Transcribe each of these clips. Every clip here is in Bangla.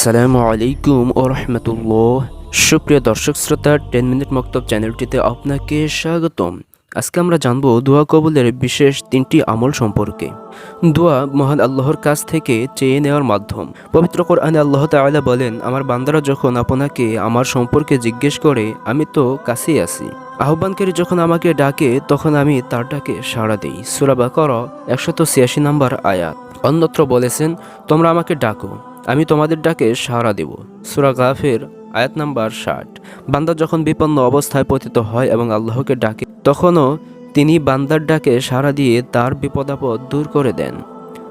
আসসালামু আলাইকুম ও রহমতুল্লাহ। সুপ্রিয় দর্শক শ্রোতা, টেন মিনিট মক্তব চ্যানেলটিতে আপনাকে স্বাগতম। আজকে আমরা জানব দোয়া কবুলের বিশেষ তিনটি আমল সম্পর্কে। দোয়া মহান আল্লাহর কাছ থেকে চেয়ে নেওয়ার মাধ্যম। পবিত্র কোরআনে আল্লাহ তাআলা বলেন, আমার বান্দারা যখন আপনাকে আমার সম্পর্কে জিজ্ঞেস করে, আমি তো কাছেই আছি। আহ্বানকারী যখন আমাকে ডাকে, তখন আমি তার ডাকে সাড়া দিই। সুরাবা কর একশত ছিয়াশি নম্বর আয়াত। অন্যত্র বলেছেন, তোমরা আমাকে ডাকো। আমি তোমাদের ডাকে সাহারা দেব। সুরা গাফের, আয়াত নাম্বার ষাট। বান্দা যখন বিপন্ন অবস্থায় পতিত হয় এবং আল্লাহকে ডাকে, তখনও তিনি বান্দার ডাকে সাড়া দিয়ে তার বিপদাপদ দূর করে দেন।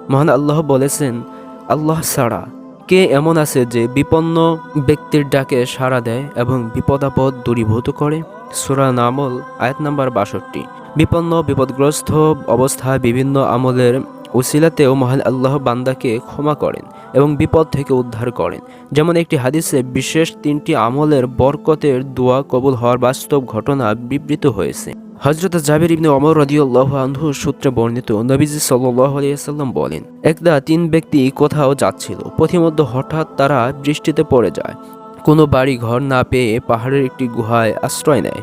মহান আল্লাহ বলেছেন, আল্লাহ ছাড়া কে এমন আছে যে বিপন্ন ব্যক্তির ডাকে সাড়া দেয় এবং বিপদাপদ দূরীভূত করে? সুরা নামল, আয়াত নাম্বার বাষট্টি। বিপন্ন বিপদগ্রস্ত অবস্থায় বিভিন্ন আমলের উসিলাতেও মহান আল্লাহ বান্দাকে ক্ষমা করেন এবং বিপদ থেকে উদ্ধার করেন। যেমন একটি হাদিসে বিশেষ তিনটি আমলের বরকতের দোয়া কবুল হওয়ার বাস্তব ঘটনা বিবৃত হয়েছে। হজরত জাবির ইবনে অমর রদিউল্লাহ আনহু সূত্রে বর্ণিত নবীজি সাল্লাহ আলিয়াল্লাম বলেন, একদা তিন ব্যক্তি কোথাও যাচ্ছিল, পথিমধ্যে হঠাৎ তারা বৃষ্টিতে পড়ে যায়। কোনো বাড়ি ঘর না পেয়ে পাহাড়ের একটি গুহায় আশ্রয় নেয়।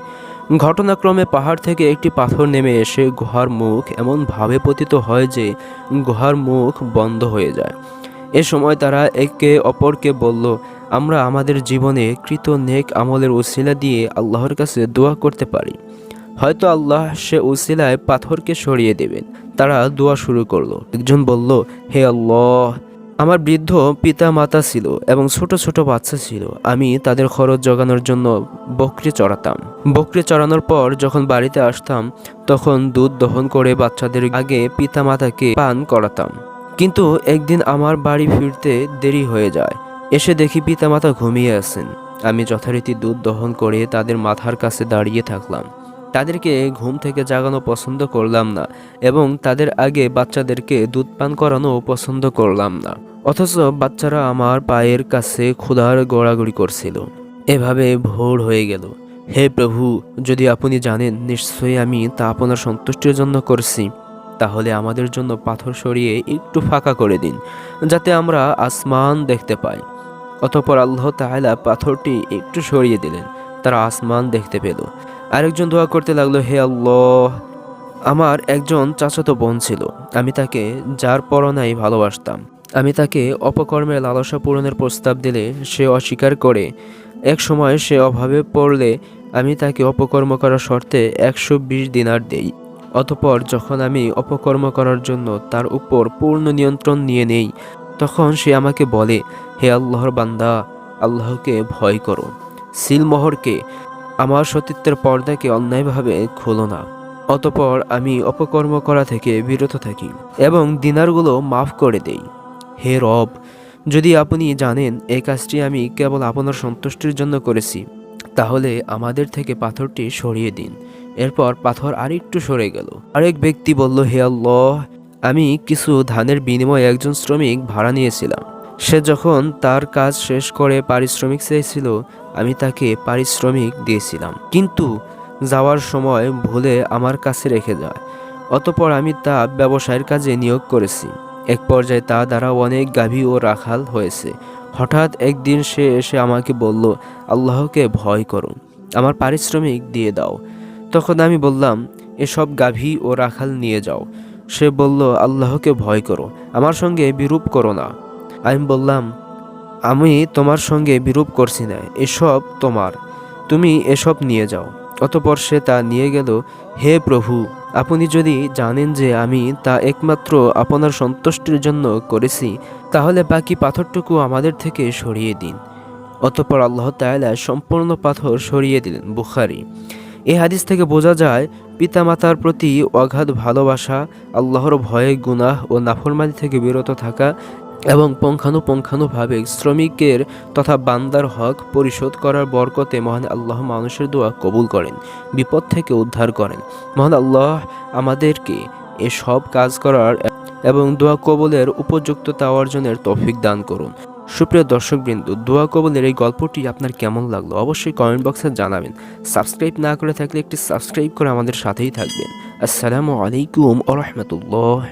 ঘটনাক্রমে পাহাড় থেকে একটি পাথর নেমে এসে গুহার মুখ এমনভাবে পতিত হয় যে গুহার মুখ বন্ধ হয়ে যায়। এ সময় তারা একে অপরকে বলল, আমরা আমাদের জীবনে কৃত নেক আমলের উসিলা দিয়ে আল্লাহর কাছে দোয়া করতে পারি। হয়তো আল্লাহ সে উসিলায় পাথরকে সরিয়ে দেবেন। তারা দোয়া শুরু করল। একজন বলল, হে আল্লাহ আমার বৃদ্ধ পিতা মাতা ছিল এবং ছোট ছোট বাচ্চা ছিল। আমি তাদের খরচ জোগানোর জন্য বকরি চড়াতাম। বকরি চড়ানোর পর যখন বাড়িতে আসতাম, তখন দুধ দহন করে বাচ্চাদের আগে পিতা মাতাকে পান করাতাম। কিন্তু একদিন আমার বাড়ি ফিরতে দেরি হয়ে যায়। এসে দেখি পিতামাতা ঘুমিয়ে আছেন। আমি যথারীতি দুধ দহন করে তাদের মাথার কাছে দাঁড়িয়ে থাকলাম। তাদেরকে ঘুম থেকে জাগানো পছন্দ করলাম না এবং তাদের আগে বাচ্চাদেরকে দুধ পান করানো পছন্দ করলাম না। অথচ বাচ্চারা আমার পায়ের কাছে ক্ষুধার গড়াগড়ি করছিল। এভাবে ভোর হয়ে গেল। হে প্রভু, যদি আপনি জানেন, নিশ্চয়ই আমি তা আপনার সন্তুষ্টির জন্য করছি। তাহলে আমাদের জন্য পাথর সরিয়ে একটু ফাঁকা করে দিন, যাতে আমরা আসমান দেখতে পাই। অতপর আল্লাহ তাআলা পাথরটি একটু সরিয়ে দিলেন, তারা আসমান দেখতে পেল। আরেকজন দোয়া করতে লাগল, হে আল্লাহ আমার একজন চাচাতো বোন ছিল। আমি তাকে যার পরনাই ভালোবাসতাম। আমি তাকে অপকর্মের লালসা পূরণের প্রস্তাব দিলে সে অস্বীকার করে। এক সময় সে অভাবে পড়লে আমি তাকে অপকর্ম করার শর্তে একশো বিশ দিনার দেই। অতপর যখন আমি অপকর্ম করার জন্য তার উপর পূর্ণ নিয়ন্ত্রণ নিয়ে নেই, তখন সে আমাকে বলে, হে আল্লাহর বান্দা, আল্লাহকে ভয় করো। সিলমোহরকে, আমার সতীত্বের পর্দাকে অন্যায়ভাবে খোলো না। অতপর আমি অপকর্ম করা থেকে বিরত থাকি এবং দিনারগুলো মাফ করে দেই। হে রব, যদি আপনি জানেন এই কাজটি আমি কেবল আপনার সন্তুষ্টির জন্য করেছি, তাহলে আমাদের থেকে পাথরটি সরিয়ে দিন। এরপর পাথর আরেকটু সরে গেল। আরেক ব্যক্তি বলল, হে আল্লাহ, আমি কিছু ধানের বিনিময়ে একজন শ্রমিক ভাড়া নিয়েছিলাম। সে যখন তার কাজ শেষ করে পারিশ্রমিক চেয়েছিল, আমি তাকে পারিশ্রমিক দিয়েছিলাম। কিন্তু যাওয়ার সময় ভুলে আমার কাছে রেখে যায়। অতপর আমি তা ব্যবসায়ের কাজে নিয়োগ করেছি। এক পর্যায়ে তা দ্বারা অনেক গাভী ও রাখাল হয়েছে। হঠাৎ একদিন সে এসে আমাকে বলল, আল্লাহকে ভয় করো, আমার পারিশ্রমিক দিয়ে দাও। তখন আমি বললাম, এসব গাভী ও রাখাল নিয়ে যাও। সে বলল, আল্লাহকে ভয় করো, আমার সঙ্গে বিরূপ করো না। আমি বললাম, আমি তোমার সঙ্গে বিরূপ করছি না, এসব তোমার। তুমি এসব নিয়ে যাও। অতপর সে তা নিয়ে গেল, হে প্রভু, আপনি যদি জানেন যে আমি তা একমাত্র আপনার সন্তুষ্টির জন্য করেছি, তাহলে বাকি পাথরটুকু আমাদের থেকে সরিয়ে দিন। অতপর আল্লাহ তাআলা সম্পূর্ণ পাথর সরিয়ে দিলেন বুখারি। এ হাদিস থেকে বোঝা যায়, পিতামাতার প্রতি অগাধ ভালোবাসা, আল্লাহর ভয়ে গুনাহ ও নাফরমানি থেকে বিরত থাকা এবং পঙ্খানুপঙ্খানুভাবে শ্রমিকের তথা বান্দার হক পরিশোধ করার বরকতে মহান আল্লাহ মানুষের দোয়া কবুল করেন, বিপদ থেকে উদ্ধার করেন। মহান আল্লাহ আমাদেরকে এসব কাজ করার এবং দোয়া কবুলের উপযুক্ততা অর্জনের তৌফিক দান করুন। সুপ্রিয় দর্শকবৃন্দ, দোয়া কবলের এই গল্পটি আপনার কেমন লাগল অবশ্যই কমেন্ট বক্সে জানাবেন। সাবস্ক্রাইব না করে থাকলে একটি সাবস্ক্রাইব করে আমাদের সাথেই থাকবেন। আসসালামু আলাইকুম আ রহমতুল্লাহ।